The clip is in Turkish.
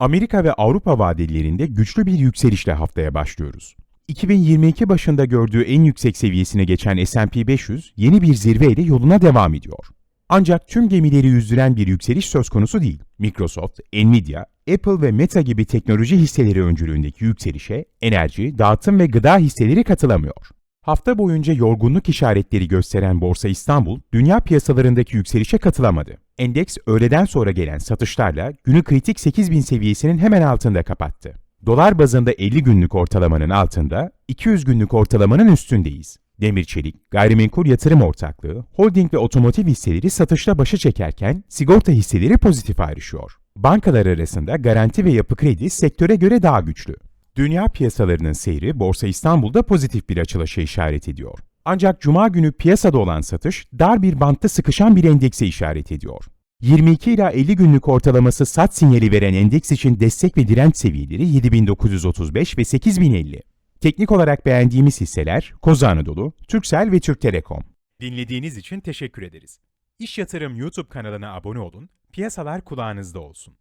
Amerika ve Avrupa vadelerinde güçlü bir yükselişle haftaya başlıyoruz. 2022 başında gördüğü en yüksek seviyesine geçen S&P 500 yeni bir zirveyle yoluna devam ediyor. Ancak tüm gemileri yüzdüren bir yükseliş söz konusu değil. Microsoft, Nvidia, Apple ve Meta gibi teknoloji hisseleri öncülüğündeki yükselişe enerji, dağıtım ve gıda hisseleri katılamıyor. Hafta boyunca yorgunluk işaretleri gösteren Borsa İstanbul, dünya piyasalarındaki yükselişe katılamadı. Endeks öğleden sonra gelen satışlarla günü kritik 8000 seviyesinin hemen altında kapattı. Dolar bazında 50 günlük ortalamanın altında, 200 günlük ortalamanın üstündeyiz. Demir Çelik, gayrimenkul yatırım ortaklığı, holding ve otomotiv hisseleri satışla başa çekerken sigorta hisseleri pozitif ayrışıyor. Bankalar arasında garanti ve yapı kredi sektöre göre daha güçlü. Dünya piyasalarının seyri Borsa İstanbul'da pozitif bir açılışa işaret ediyor. Ancak cuma günü piyasada olan satış dar bir bantta sıkışan bir endekse işaret ediyor. 22 ila 50 günlük ortalaması sat sinyali veren endeks için destek ve direnç seviyeleri 7935 ve 8050. Teknik olarak beğendiğimiz hisseler Koza Anadolu, Türksel ve Türk Telekom. Dinlediğiniz için teşekkür ederiz. İş Yatırım YouTube kanalına abone olun, piyasalar kulağınızda olsun.